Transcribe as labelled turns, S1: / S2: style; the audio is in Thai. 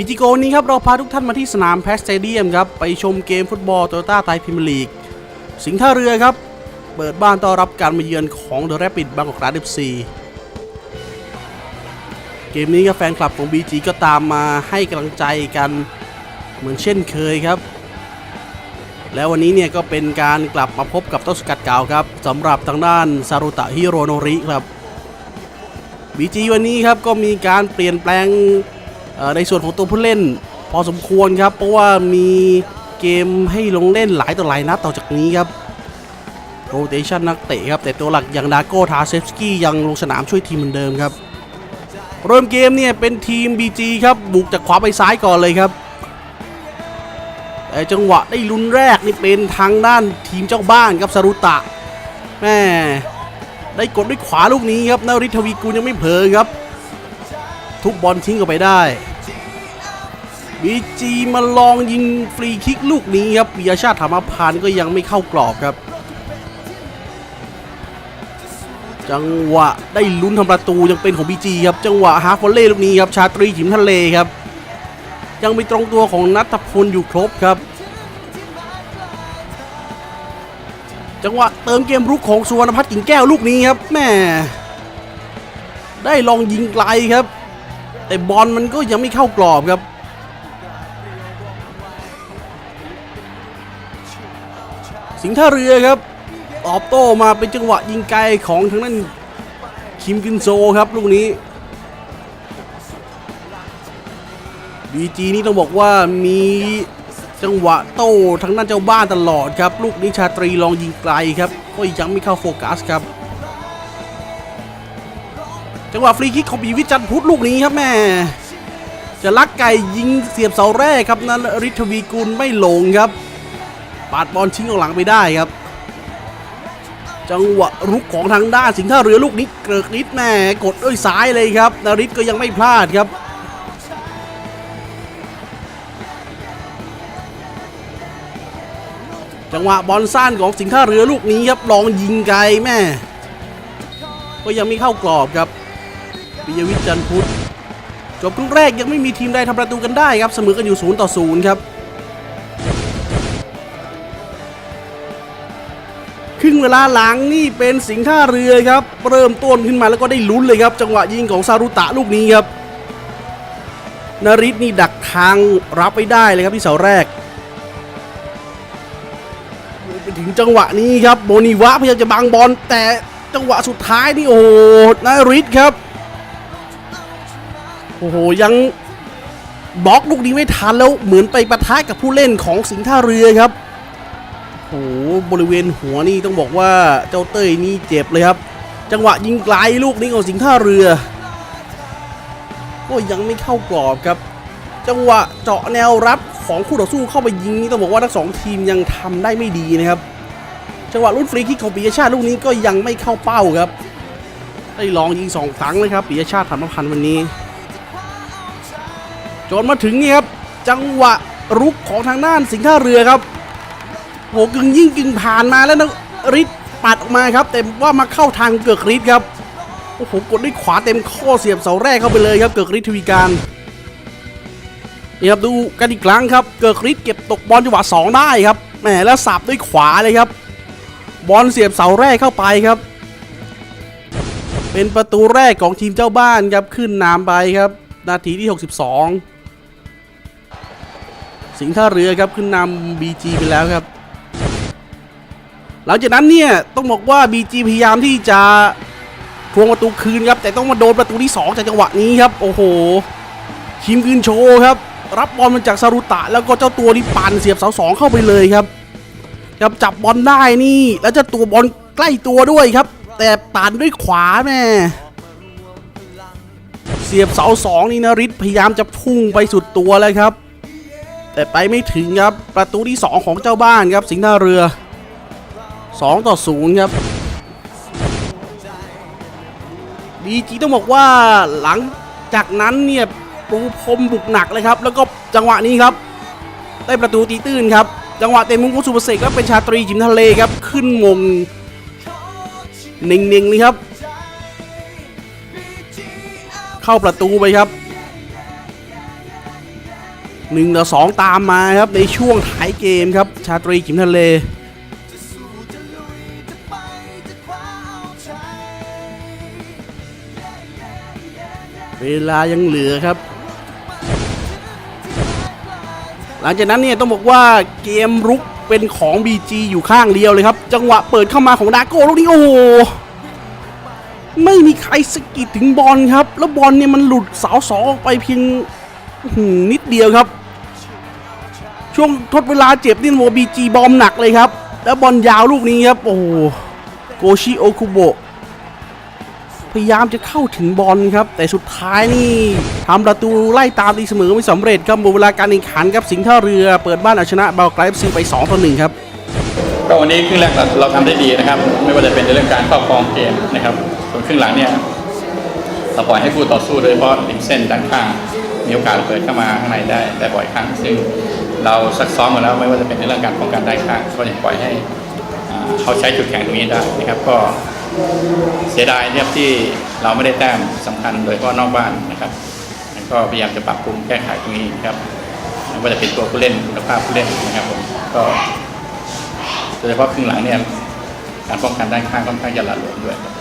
S1: วิจิโกนี้ครับเราพาทุกท่านมาที่สนามแพสเตเดียมครับ ไปชมเกมฟุตบอลโตโยต้าไทยพรีเมียร์ลีก สิงห์ท่าเรือครับ เปิดบ้านต้อนรับการมาเยือนของเดอะแรปปิดบางกอกราดเอฟซีเกมนี้ครับแฟนคลับของ BG ก็ตามมาให้กำลังใจกันเหมือนเช่นเคยครับ แล้ววันนี้เนี่ยก็เป็นการกลับมาพบกับต้นสกัดเก่าครับสำหรับทางด้านซารุตะฮิโรโนริครับ BG วันนี้ครับก็มีการเปลี่ยนแปลง ในส่วนของตัวผู้เล่น พอสมควรครับ เพราะว่ามีเกมให้ลงเล่นหลายต่อหลายนัดต่อจากนี้ครับโรเตชันนักเตะครับ แต่ตัวหลักอย่างดาโก้ทาเซฟสกี้ยังลงสนามช่วยทีมเหมือนเดิมครับ เริ่มเกมเนี่ยเป็นทีม BG ครับ บุกจากขวาไปซ้ายก่อนเลยครับ แต่จังหวะได้ลุ้นแรกนี่เป็นทางด้านทีมเจ้าบ้านครับสรุตะแม่ได้กดด้วยขวาลูกนี้ครับนาริทวีกูลยังไม่เผลอครับ ทุบบอลทิ้งออกไปได้ บีจีมาลองยิงฟรีคิกลูกนี้ครับปิยชาติธรรมพันธ์ก็ยังไม่เข้ากรอบครับ จังหวะได้ลุ้นทำประตูยังเป็นของบีจีครับ จังหวะฮาฟวอลเล่ลูกนี้ครับ ชาตรีหิมทะเลครับ ยังมีตรงตัวของนัทพลอยู่ครบครับ จังหวะเติมเกมรุกของสุวรรณพัฒน์กิ่งแก้วลูกนี้ครับแม่ได้ลองยิงไกลครับ แต่บอลมันก็ยังไม่เข้ากรอบครับ สิงห์ท่าเรือครับตอบโต้มาเป็นจังหวะยิงไกลของทางนั้นคิมกินโซครับลูกนี้บีจีนี่ต้องบอกว่ามีจังหวะโต้ทางด้านเจ้าบ้านตลอดครับ ลูกนี้ชาตรีลองยิงไกลครับก็ยังไม่เข้าโฟกัสครับ จังหวะฟรีคิกของปีวิจันทร์พุทธลูกนี้ครับแม่จะลักไก่ยิงเสียบเสาแรกครับนั้นฤทวีกุลไม่ลงครับ ปาดบอลชิงออกหลังไปได้ครับ จังหวะรุกของทางด้านสิงห์ท่าเรือลูกนี้เกิกนิดแม่กดด้วยซ้ายเลยครับนาริศก็ยังไม่พลาดครับจังหวะบอลสั้นของสิงห์ท่าเรือลูกนี้ครับลองยิงไกลแม่ ก็ยังไม่เข้ากรอบครับปิยวิทย์จันทร์พุทธจบครึ่งแรกยังไม่มีทีมใดทำประตูกันได้ครับเสมอกันอยู่0ต่อ0ครับ ครึ่งเวลาหลังนี่เป็นสิงห์ท่าเรือครับ เริ่มต้นขึ้นมาแล้วก็ได้ลุ้นเลยครับ จังหวะยิงของซารุตะลูกนี้ครับนาริศนี่ดักทางรับไม่ได้เลยครับที่เสาแรกไปถึงจังหวะนี้ครับโบนิวะพยายามจะบังบอลแต่จังหวะสุดท้ายนี่โอ้โหนาริศครับโอ้โหยังบล็อกลูกนี้ไม่ทันแล้วเหมือนไปปะทะกับผู้เล่นของสิงห์ท่าเรือครับโอ้ บริเวณหัวนี่ต้องบอกว่าเจ้าเต้ยนี่เจ็บเลยครับ จังหวะยิงไกลลูกนี้ของสิงห์ท่าเรือ ก็ยังไม่เข้ากรอบครับ จังหวะเจาะแนวรับของคู่ต่อสู้เข้าไปยิงนี่ต้องบอกว่าทั้งสองทีมยังทำได้ไม่ดีนะครับ จังหวะลุ้นฟรีคิกของปิยชาติลูกนี้ก็ยังไม่เข้าเป้าครับได้ลองยิงสองครั้งเลยครับปิยชาติธรรมพันธ์วันนี้จนมาถึงนี่ครับจังหวะรุกของทางด้านสิงห์ท่าเรือครับ โหกึ่งยิ่งกึ่งผ่านมาแล้วนะริดปัดออกมาครับ แต่ว่ามาเข้าทางเกือกริดครับโอ้โหกดด้วยขวาเต็มข้อเสียบเสาแรกเข้าไปเลยครับ เกือกริดทวีการนี่ครับดูกันอีกครั้งครับ เกือกริดเก็บตกบอลจังหวะสองได้ครับแหมแล้วสับด้วยขวาเลยครับ บอลเสียบเสาแรกเข้าไปครับ เป็นประตูแรกของทีมเจ้าบ้านครับขึ้นนำไปครับ นาทีที่ 62 สิงห์ท่าเรือครับขึ้นนำ BG ไปแล้วครับ หลังจากนั้นเนี่ยต้องบอกว่า BG พยายามที่จะทวงประตูคืนครับ แต่ต้องมาโดนประตูที่ 2 จากจังหวะนี้ครับ โอ้โหคิมคืนโชว์ครับ รับบอลมาจากซารุตะ แล้วก็เจ้าตัวนี้ปั่นเสียบเสาสองเข้าไปเลยครับครับจับบอลได้นี่ แล้วเจ้าตัวบอลใกล้ตัวด้วยครับ แต่ปั่นด้วยขวาแม่เสียบเสาสองนี่นริศพยายามจะพุ่งไปสุดตัวเลยครับ แต่ไปไม่ถึงครับประตูที่ 2 ของเจ้าบ้านครับสิงห์ท่าเรือ 2 ต่อ 0 ครับบีจีต้องบอกว่าหลังจากนั้นเนี่ยปูพรมบุกหนักเลยครับ แล้วก็จังหวะนี้ครับ ได้ประตูตีตื้นครับ จังหวะเตะมุมของสุภเสกก็เป็นชาตรีจิมทะเลครับ ขึ้นมงเน่งๆเลยครับ เข้าประตูไปครับหนึ่งต่อสองตามมาครับในช่วงท้ายเกมครับ ชาตรีจิมทะเล เวลายังเหลือครับ หลังจากนั้นเนี่ยต้องบอกว่าเกมรุกเป็นของ BG อยู่ข้างเดียวเลยครับ จังหวะเปิดเข้ามาของดาโก้ลูกนี้โอ้โหไม่มีใครสะกิดถึงบอลครับ แล้วบอลเนี่ยมันหลุดเสาสองออกไปเพียงนิดเดียวครับ ช่วงทดเวลาเจ็บนี่โมบีจีบอมหนักเลยครับ แล้วบอลยาวลูกนี้ครับ โอ้โหโกชิโอคุโบะ ยายามจะเข้าถึงบอลครับ แต่สุดท้ายนี่ทำประตูไล่ตามตีเสมอไม่สำเร็จครับหมดเวลาการแข่งขันครับสิงห์ท่าเรือเปิดบ้านเอาชนะบาลไกรฟซีไป2ต่อ1ครับ
S2: ก็วันนี้ครึ่งแรกเราเราทำได้ดีนะครับ ไม่ว่าจะเป็นในเรื่องการครอบครองเกมนะครับส่วนครึ่งหลังเนี่ยเราปล่อยให้คู่ต่อสู้โดยเฉพาะริมเส้นด้านข้างมีโอกาสเปิดเข้ามาข้างในได้ แต่บ่อยครั้งซึ่งเราซักซ้อมมาแล้วไม่ว่าจะเป็นในเรื่องการป้องกันด้านข้างก็ยังปล่อยให้เขาใช้จุดแข็งตรงนี้ได้นะครับก็ เสียดายเนี่ยที่เราไม่ได้แต้มสำคัญโดยเฉพาะนอกบ้านนะครับก็พยายามจะปรับปรุงแก้ไขตรงนี้ครับว่าจะเป็นตัวผู้เล่นคุณภาพผู้เล่นนะครับผมก็โดยเฉพาะครึ่งหลังเนี่ยการป้องกันด้านข้างค่อนข้างจะหละหลวมด้วยครับ